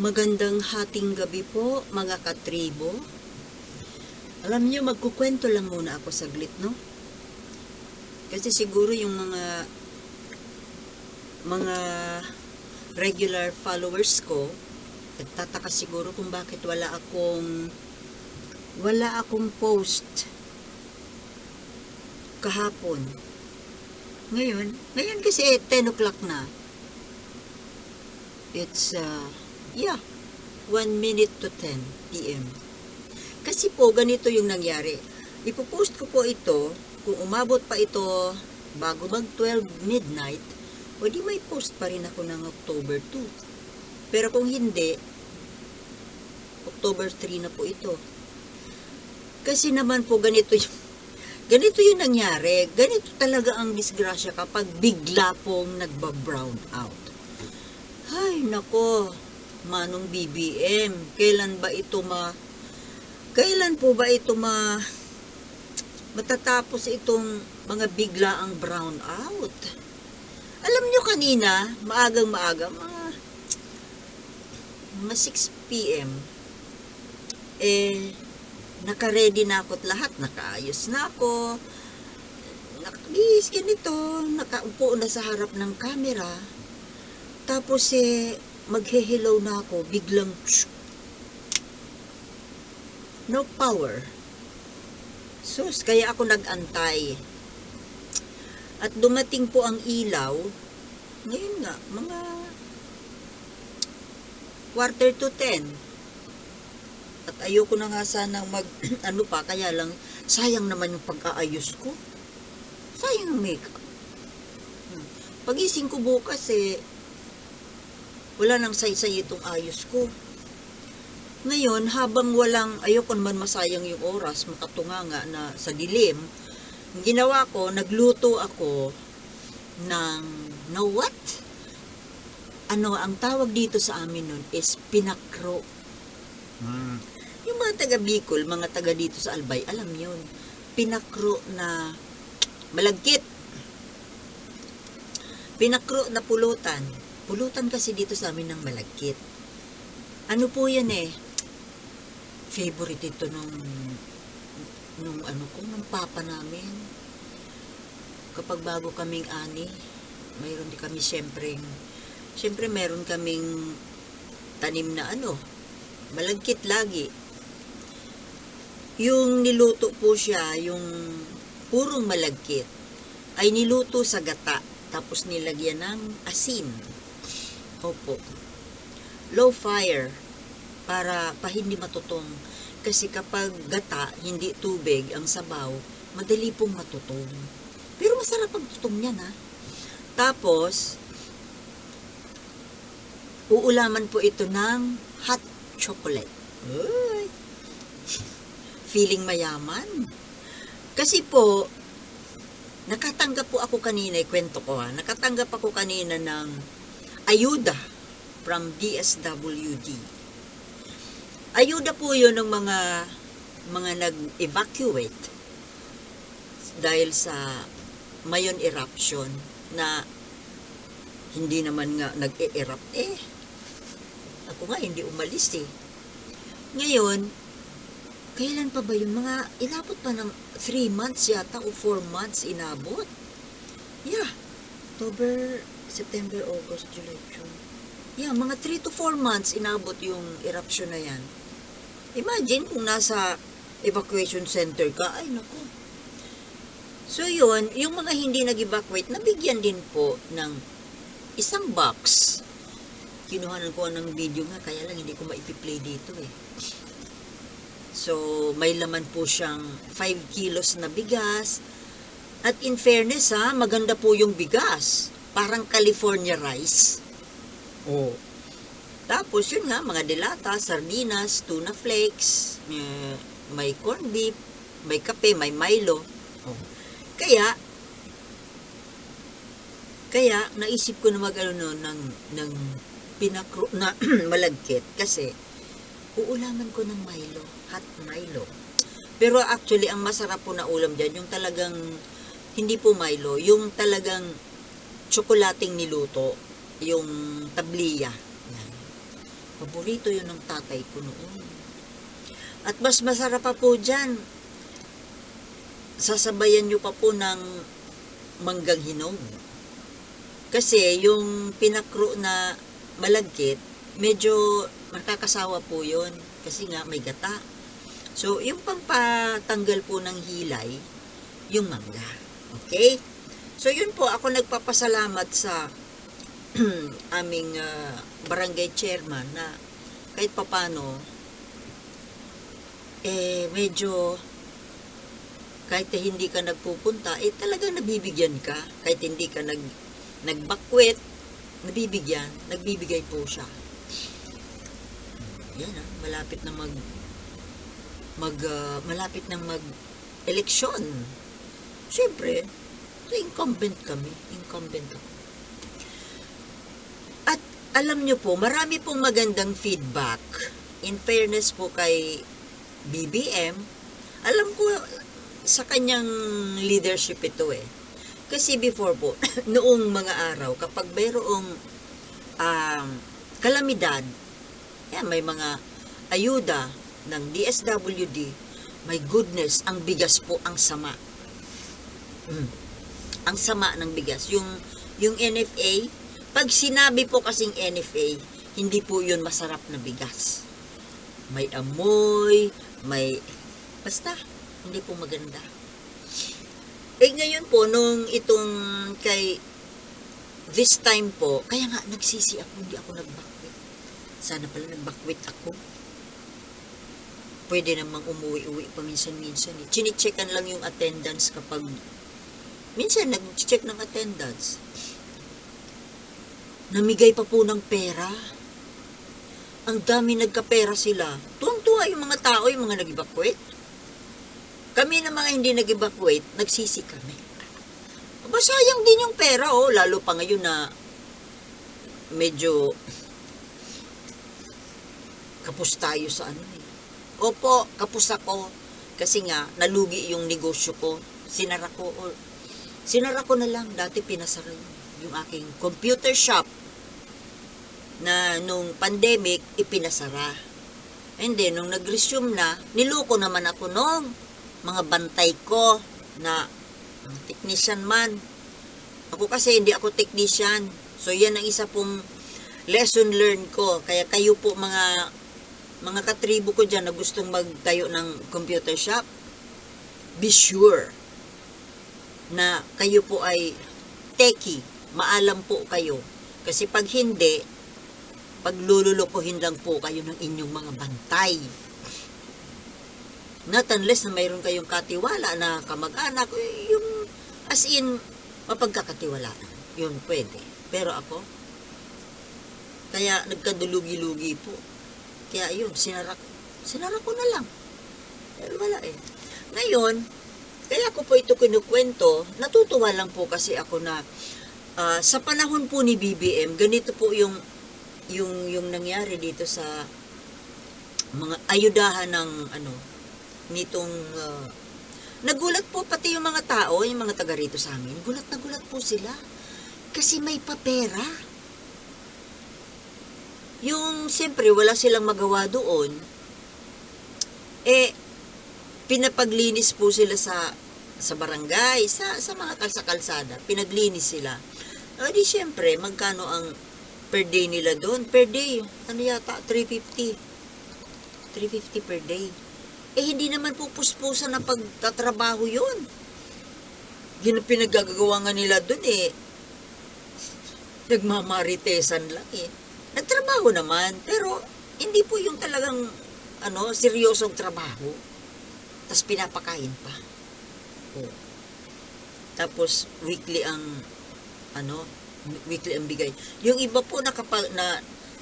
Magandang hating gabi po, mga katribo. Alam niyo, magkukwento lang muna ako saglit, no? Kasi siguro yung mga mga regular followers ko, nagtataka siguro kung bakit wala akong wala akong post kahapon. Ngayon, ngayon kasi 10 o'clock na. It's, uh, yeah, 1 minute to 10 p.m. Kasi po, ganito yung nangyari. Ipopost ko po ito, kung umabot pa ito bago mag 12 midnight, o di may post pa rin ako ng October 2. Pero kung hindi, October 3 na po ito. Kasi naman po ganito yung ganito yung nangyari. Ganito talaga ang disgrasya kapag bigla pong nagba-brown out. Ay, nako, manong BBM, kailan ba ito ma... Kailan po ba ito ma... Matatapos itong mga biglaang brown out? Alam nyo kanina, maagang maaga, mga... Mga 6 p.m. Eh, naka-ready na ako at lahat. Nakaayos na ako. Nakagis, ganito. Nakaupo na sa harap ng camera. Tapos eh, maghe-hello na ako, biglang no power. Sus, kaya ako nag-antay. At dumating po ang ilaw, ngayon nga, mga quarter to ten. At ayoko na nga sanang mag, ano pa, kaya lang, sayang naman yung pag-aayos ko. Sayang ang makeup. Hmm. Pagising ko bukas eh, wala nang saysay itong ayos ko. Ngayon, habang walang, ayoko naman masayang yung oras, makatunganga na sa dilim, ginawa ko, nagluto ako ng, know what? Ano, ang tawag dito sa amin nun is pinakro. Mm. Yung mga taga Bicol, mga taga dito sa Albay, alam yun. Pinakro na malagkit. Pinakro na pulutan. Pulutan kasi dito sa amin ng malagkit. Ano po yan eh? Favorite ito nung nung ano ko, nung papa namin. Kapag bago kaming ani, mayroon din kami siyempre, siyempre meron kaming tanim na ano, malagkit lagi. Yung niluto po siya, yung purong malagkit, ay niluto sa gata, tapos nilagyan ng asin. Opo. Low fire, para pa hindi matutong. Kasi kapag gata, hindi tubig, ang sabaw, madali pong matutong. Pero masarap ang tutong niyan, ha? Tapos, uulaman po ito ng hot chocolate. Uy! Feeling mayaman. Kasi po, nakatanggap po ako kanina, kwento ko ha, nakatanggap ako kanina ng ayuda from DSWD. Ayuda po yun ng mga mga nag-evacuate dahil sa mayon eruption na hindi naman nga nag-e-erupt eh. Ako nga hindi umalis eh. Ngayon, kailan pa ba yung mga inabot pa ng 3 months yata o 4 months inabot? Yeah. October, September, August, July, June. Yeah, mga 3 to 4 months inabot yung eruption na yan. Imagine kung nasa evacuation center ka, ay naku. So yun, yung mga hindi nag-evacuate, nabigyan din po ng isang box. Kinuhanan ko ng video nga, kaya lang hindi ko maipi-play dito eh. So, may laman po siyang 5 kilos na bigas. At in fairness ha, maganda po yung bigas. Parang California rice. Oh. Tapos yun nga, mga delata, sardinas, tuna flakes, eh, may corned beef, may kape, may Milo. Oh. Kaya, kaya naisip ko na mag-ano no, ng, ng pinakro na malagkit kasi uulaman ko ng Milo, hot Milo. Pero actually, ang masarap po na ulam dyan, yung talagang, hindi po Milo, yung talagang tsokolating niluto, yung tabliya. Yan. Paborito yun ng tatay ko noon. At mas masarap pa po dyan, sasabayan nyo pa po ng manggang hinog. Kasi yung pinakro na malagkit, medyo makakasawa po yun. Kasi nga may gata. So, yung pampatanggal po ng hilay, yung mangga. Okay? So, yun po, ako nagpapasalamat sa aming ah, barangay chairman na kahit papano, eh, medyo kahit na hindi ka nagpupunta, eh talagang nabibigyan ka. Kahit hindi ka nag, nagbakwet, nabibigyan, nagbibigay po siya. Yan ah, malapit na mag, mag, ah, malapit na mag eleksyon. Siyempre, incumbent kami, incumbent ako. At alam nyo po, marami pong magandang feedback. In fairness po kay BBM, alam ko sa kanyang leadership ito eh. Kasi before po, noong mga araw, kapag mayroong um, kalamidad, yan, may mga ayuda ng DSWD, my goodness, ang bigas po ang sama. Mm. Ang sama ng bigas. Yung, yung NFA, pag sinabi po kasing NFA, hindi po yun masarap na bigas. May amoy, may... Basta, hindi po maganda. Eh ngayon po, nung itong kay this time po, kaya nga nagsisi ako, hindi ako nagbakwit. Sana pala nagbakwit ako. Pwede namang umuwi-uwi paminsan-minsan. Eh. Chine-checkan lang yung attendance kapag minsan nag-check ng attendance. Namigay pa po ng pera. Ang dami nagkapera sila. Tuwang-tuwa yung mga tao, yung mga nag-evacuate. Kami na mga hindi nag-evacuate, nagsisi kami. Aba, sayang din yung pera, oh. Lalo pa ngayon na medyo kapos tayo sa ano eh. Opo, kapos ako. Kasi nga, nalugi yung negosyo ko. Sinara ko. Or, sinara ko na lang. Dati pinasara yun. Yung aking computer shop na nung pandemic, ipinasara. And then, nung nag-resume na, niloko naman ako nung mga bantay ko na ang technician man. Ako kasi hindi ako technician. So, yan ang isa pong lesson learned ko. Kaya kayo po mga mga katribo ko dyan na gustong magtayo ng computer shop, be sure na kayo po ay techie, maalam po kayo. Kasi pag hindi, paglululokohin lang po kayo ng inyong mga bantay. Not unless na mayroon kayong katiwala na kamag-anak, eh, yung as in, mapagkakatiwalaan. Yun, pwede. Pero ako, kaya nagkadulugi-lugi po. Kaya yun, sinara, sinara ko na lang. Pero wala eh. Ngayon, kaya ko po ito kinukwento, natutuwa lang po kasi ako na ah, sa panahon po ni BBM, ganito po yung yung yung nangyari dito sa mga ayudahan ng ano nitong ah, nagulat po pati yung mga tao, yung mga taga rito sa amin, gulat na gulat po sila kasi may papera. Yung siyempre wala silang magawa doon. Eh pinapaglinis po sila sa sa barangay, sa sa mga kalsa kalsada, pinaglinis sila. O di syempre, magkano ang per day nila doon? Per day, ano yata, 350. 350 per day. Eh, hindi naman po puspusan na pagtatrabaho yun. Yun ang pinagagagawa nga nila doon eh. Nagmamaritesan lang eh. Nagtrabaho naman, pero hindi po yung talagang ano, seryosong trabaho. Tapos pinapakain pa. Oh. Tapos weekly ang ano, weekly ang bigay. Yung iba po nakapag na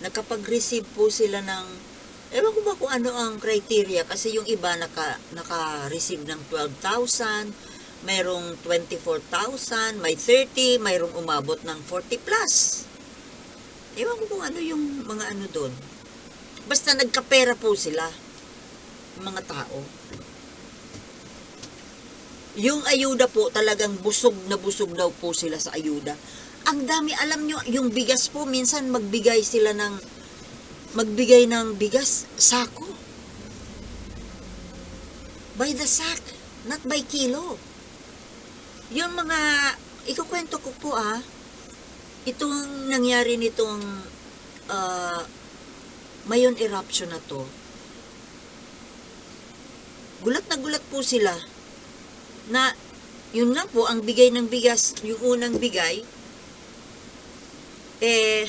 nakapag-receive po sila ng ewan ko ba kung ano ang criteria kasi yung iba naka naka-receive ng 12,000, mayroong 24,000, may 30, mayroong umabot ng 40 plus. Ewan ko kung ano yung mga ano doon. Basta nagkapera po sila, mga tao. Yung ayuda po, talagang busog na busog daw po sila sa ayuda. Ang dami, alam nyo, yung bigas po, minsan magbigay sila ng magbigay ng bigas, sako. By the sack, not by kilo. Yung mga, ikukwento ko po ah, itong nangyari nitong ah, mayon eruption na to, gulat na gulat po sila na yun nga po, ang bigay ng bigas, yung unang bigay, eh,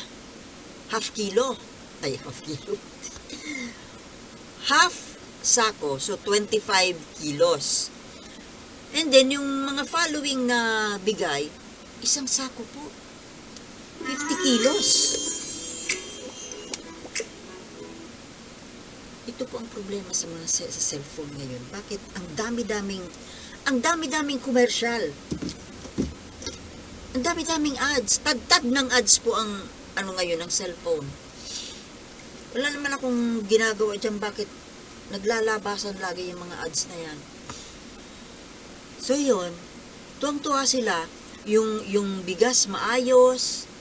half kilo. Ay, half kilo. half sako, so 25 kilos. And then, yung mga following na bigay, isang sako po. 50 kilos. Ito po ang problema sa mga sa cellphone ngayon. Bakit ang dami-daming ang dami-daming commercial. Ang dami-daming ads. Tad-tad ng ads po ang ano ngayon ng cellphone. Wala naman akong ginagawa dyan bakit naglalabasan lagi yung mga ads na yan. So yun, tuwang-tuwa sila yung yung bigas maayos,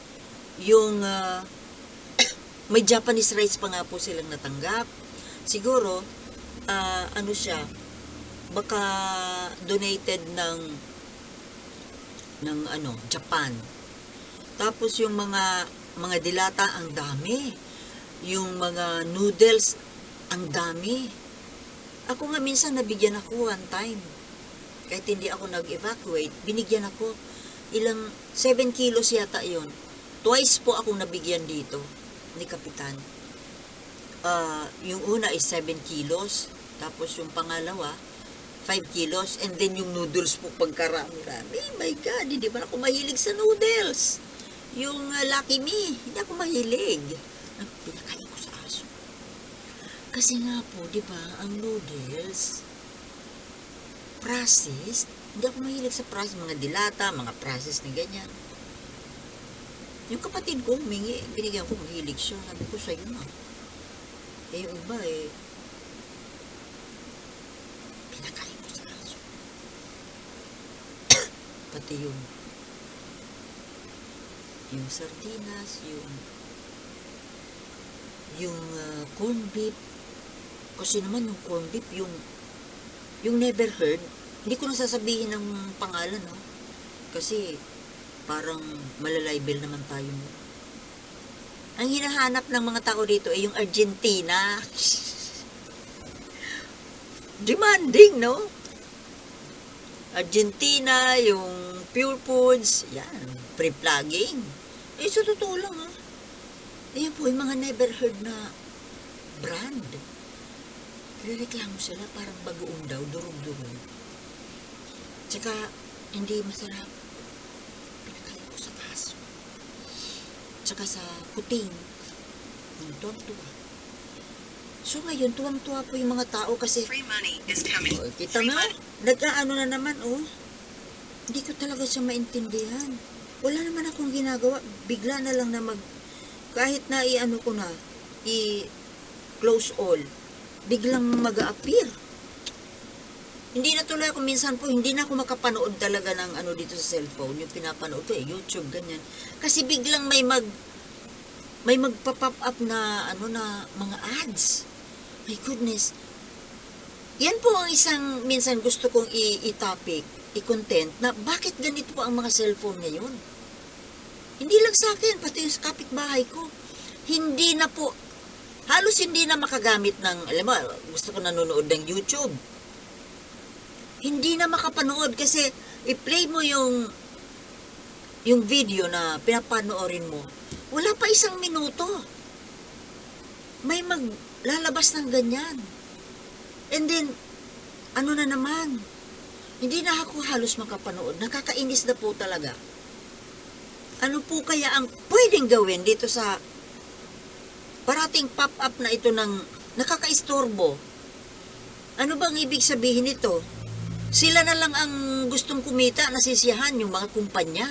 yung ah, may Japanese rice pa nga po silang natanggap. Siguro ah, ano siya, baka donated ng ng ano, Japan. Tapos yung mga mga dilata ang dami. Yung mga noodles ang dami. Ako nga minsan nabigyan ako one time. Kahit hindi ako nag-evacuate, binigyan ako ilang 7 kilos yata yon. Twice po akong nabigyan dito ni Kapitan. Ah, yung una is 7 kilos, tapos yung pangalawa 5 kilos, and then yung noodles po pagkarami-rami. My God, hindi ba ako mahilig sa noodles? Yung uh, Lucky Me, hindi ako mahilig. Ang pinakain ko sa aso. Kasi nga po, di ba, ang noodles, processed, hindi ako mahilig sa processed, mga dilata, mga processed na ganyan. Yung kapatid ko, humingi, binigyan ko, mahilig siya. Sabi ko sa'yo na. Eh, yung iba eh, pinakain ko sa aso. Pati yung yung sardinas, yung yung uh, corn beef. Kasi naman yung corn beef, yung yung never heard, hindi ko na sasabihin ng pangalan, no? Kasi parang malalibel naman tayo. No? Ang hinahanap ng mga tao dito ay yung Argentina. Demanding, no? Argentina, yung Pure Foods, yan, pre-plugging. Eh, sa totoo lang, ha? Ayan po, yung mga never heard na brand. Rereklamo sila, parang bagoong daw, durog-durog. Tsaka, hindi masarap. Pinakain ko sa kaso. Tsaka sa puting. Yung tuwang-tuwa. So ngayon, tuwang-tuwa po yung mga tao kasi Free money is coming. Oh, kita mo, nag-ano na naman, oh. Hindi ko talaga siya maintindihan. Wala naman akong ginagawa. Bigla na lang na mag, kahit na i-ano ko na, i-close all, biglang mag appear Hindi na tuloy ako minsan po, hindi na ako makapanood talaga ng ano dito sa cellphone, yung pinapanood ko eh, YouTube, ganyan. Kasi biglang may mag, may magpa-pop up na, ano na, mga ads. My goodness. Yan po ang isang minsan gusto kong i-topic, i-content, na bakit ganito po ang mga cellphone ngayon? Hindi lang sa akin, pati yung sa kapitbahay ko. Hindi na po, halos hindi na makagamit ng, alam mo, gusto ko nanonood ng YouTube. Hindi na makapanood kasi i-play mo yung yung video na pinapanoorin mo. Wala pa isang minuto. May maglalabas ng ganyan. And then, ano na naman, hindi na ako halos makapanood. Nakakainis na po talaga. Ano po kaya ang pwedeng gawin dito sa parating pop-up na ito ng nakakaistorbo? Ano bang ibig sabihin nito? Sila na lang ang gustong kumita, nasisiyahan yung mga kumpanya.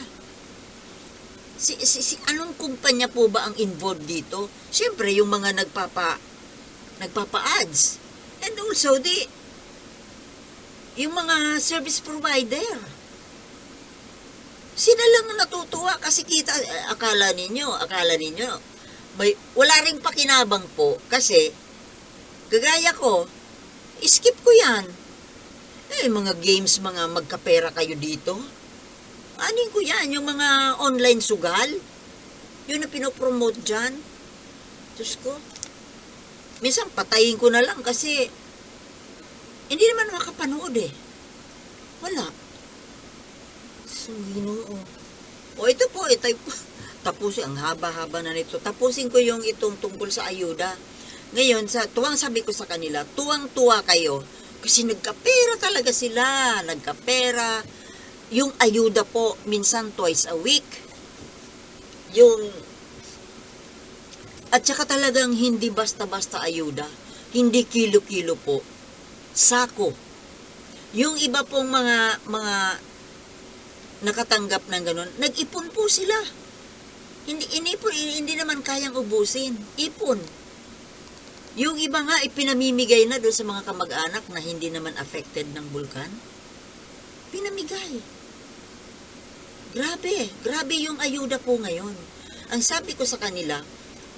Si, si, si, anong kumpanya po ba ang involved dito? Siyempre, yung mga nagpapa, nagpapa-ads. And also, the, yung mga service provider. Sila lang ang natutuwa kasi kita, eh, akala ninyo, akala ninyo, may, wala ring pakinabang po kasi gagaya ko, skip ko yan. Eh, mga games, mga magkapera kayo dito. Anin ko yan, yung mga online sugal. Yun na pinopromote dyan. Diyos ko. Minsan patayin ko na lang kasi hindi naman makapanood eh. Wala. So, ginoo. O ito po, ito po. Tapusin, ang haba-haba na nito. Tapusin ko yung itong tungkol sa ayuda. Ngayon, sa tuwang sabi ko sa kanila, tuwang-tuwa kayo. Kasi nagkapera talaga sila. Nagkapera. Yung ayuda po, minsan twice a week. Yung at saka talagang hindi basta-basta ayuda. Hindi kilo-kilo po. Sako. Yung iba pong mga mga nakatanggap ng ganun, nag-ipon po sila. Hindi inipon, hindi naman kayang ubusin. Ipon. Yung iba nga ipinamimigay na doon sa mga kamag-anak na hindi naman affected ng bulkan. Pinamigay. Grabe, grabe yung ayuda po ngayon. Ang sabi ko sa kanila,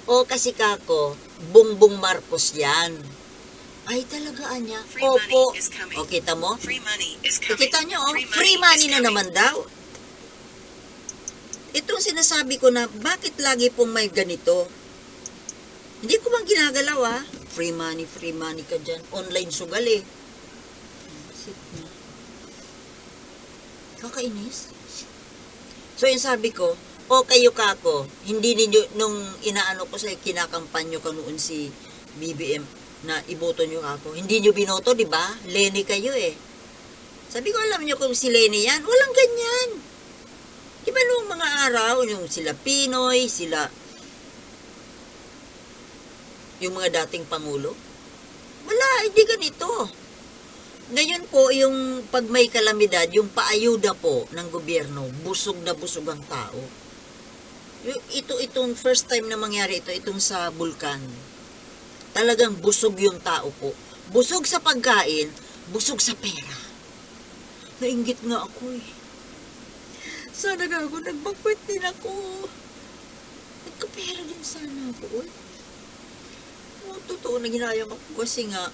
o kasi kako, Bongbong Marcos yan. Ay talaga anya. Free Opo. money. O kita mo? Free money is coming. Kita nyo, oh, free money is na coming. naman daw. Itong sinasabi ko na, bakit lagi pong may ganito? Hindi ko bang ginagalaw ah. Free money, free money ka dyan. Online sugal eh. Na. Kakainis. So yung sabi ko, o kayo kako, hindi ninyo, nung inaano ko sa kinakampanyo ko noon si BBM na iboto nyo ako, hindi nyo binoto, di ba? Lenny kayo eh. Sabi ko, alam nyo kung si Lenny yan, walang ganyan. Di ba nung mga araw, yung sila Pinoy, sila, yung mga dating Pangulo, wala, hindi ganito. Ngayon po, yung pag may kalamidad, yung paayuda po ng gobyerno, busog na busog ang tao. Ito, itong first time na mangyari ito, itong sa bulkan. Talagang busog yung tao po. Busog sa pagkain, busog sa pera. Nainggit nga ako eh. Sana nga ako, nagbakwit din ako. Nagkapera din sana ako. Uy. Oh, totoo na ginayang ako kasi nga,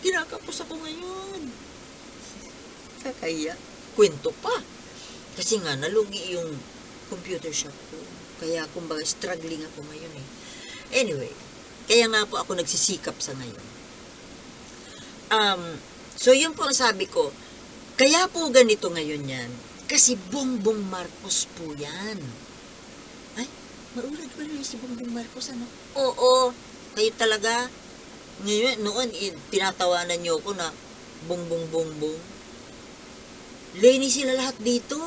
kinakapos ako ngayon. Kakaya. Kwento pa. Kasi nga, nalugi yung computer shop ko. Kaya, kumbaga, struggling ako ngayon eh. Anyway, kaya nga po ako nagsisikap sa ngayon. Um, so, yun po ang sabi ko. Kaya po ganito ngayon yan. Kasi Bongbong Marcos po yan. Ay, maulad rin si Bongbong Marcos, ano? Oo, kayo talaga. Ngayon, noon, eh, tinatawanan niyo ako na bongbong bongbong. Lenny sila lahat dito.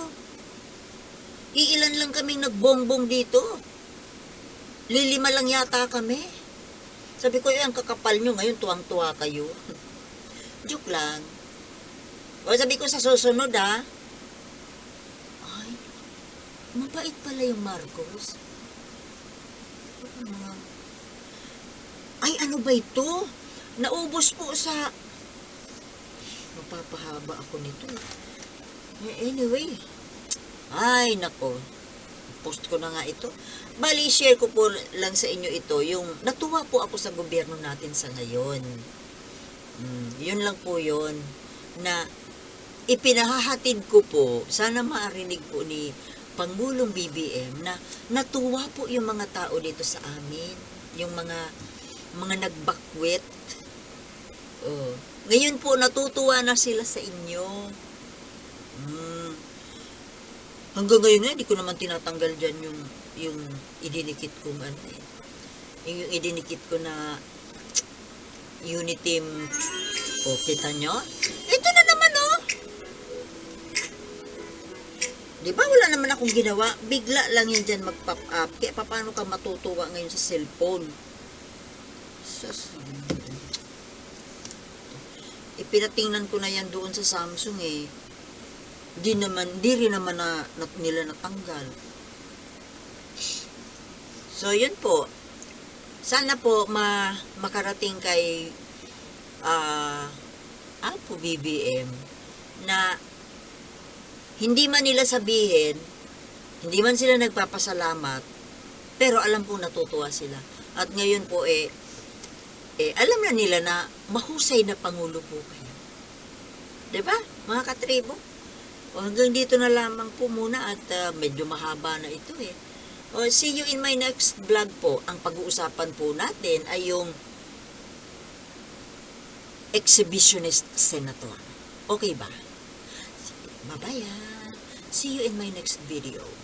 Iilan lang kaming nagbongbong dito. Lilima lang yata kami. Sabi ko, eh, kakapal nyo ngayon, tuwang-tuwa kayo. Joke lang. O sabi ko sa susunod ha, ay, mabait pala yung Marcos. Ano? Ay, ano ba ito? Naubos po sa... Mapapahaba ako nito. Eh, Anyway. Ay, nako. Post ko na nga ito. Bali, share ko po lang sa inyo ito. Yung natuwa po ako sa gobyerno natin sa ngayon. Mm, yun lang po yun. Na ipinahahatid ko po, sana maarinig po ni Pangulong BBM na natuwa po yung mga tao dito sa amin. Yung mga mga nagbakwit. Oh. Ngayon po, natutuwa na sila sa inyo. Mm. Hanggang ngayon nga, hindi ko naman tinatanggal dyan yung, yung idinikit kong ano eh. Yung, idinikit ko na Uniteam. O, kita nyo? Ito na naman, oh! Di ba wala naman akong ginawa? Bigla lang yan dyan mag-pop up. Kaya paano ka matutuwa ngayon sa cellphone? Sus. Ipinatingnan ko na yan doon sa Samsung eh. Di naman, di rin naman na, na nila natanggal. So, yun po. Sana po ma, makarating kay ah ang po BBM na hindi man nila sabihin, hindi man sila nagpapasalamat, Pero alam po natutuwa sila. At ngayon po eh, eh alam na nila na mahusay na pangulo po kayo. ba? Mga katribo. O hanggang dito na lamang po muna at ah, medyo mahaba na ito eh. O, see you in my next vlog po. Ang pag-uusapan po natin ay yung exhibitionist senator. Okay ba? Bye-bye. ah. See you in my next video.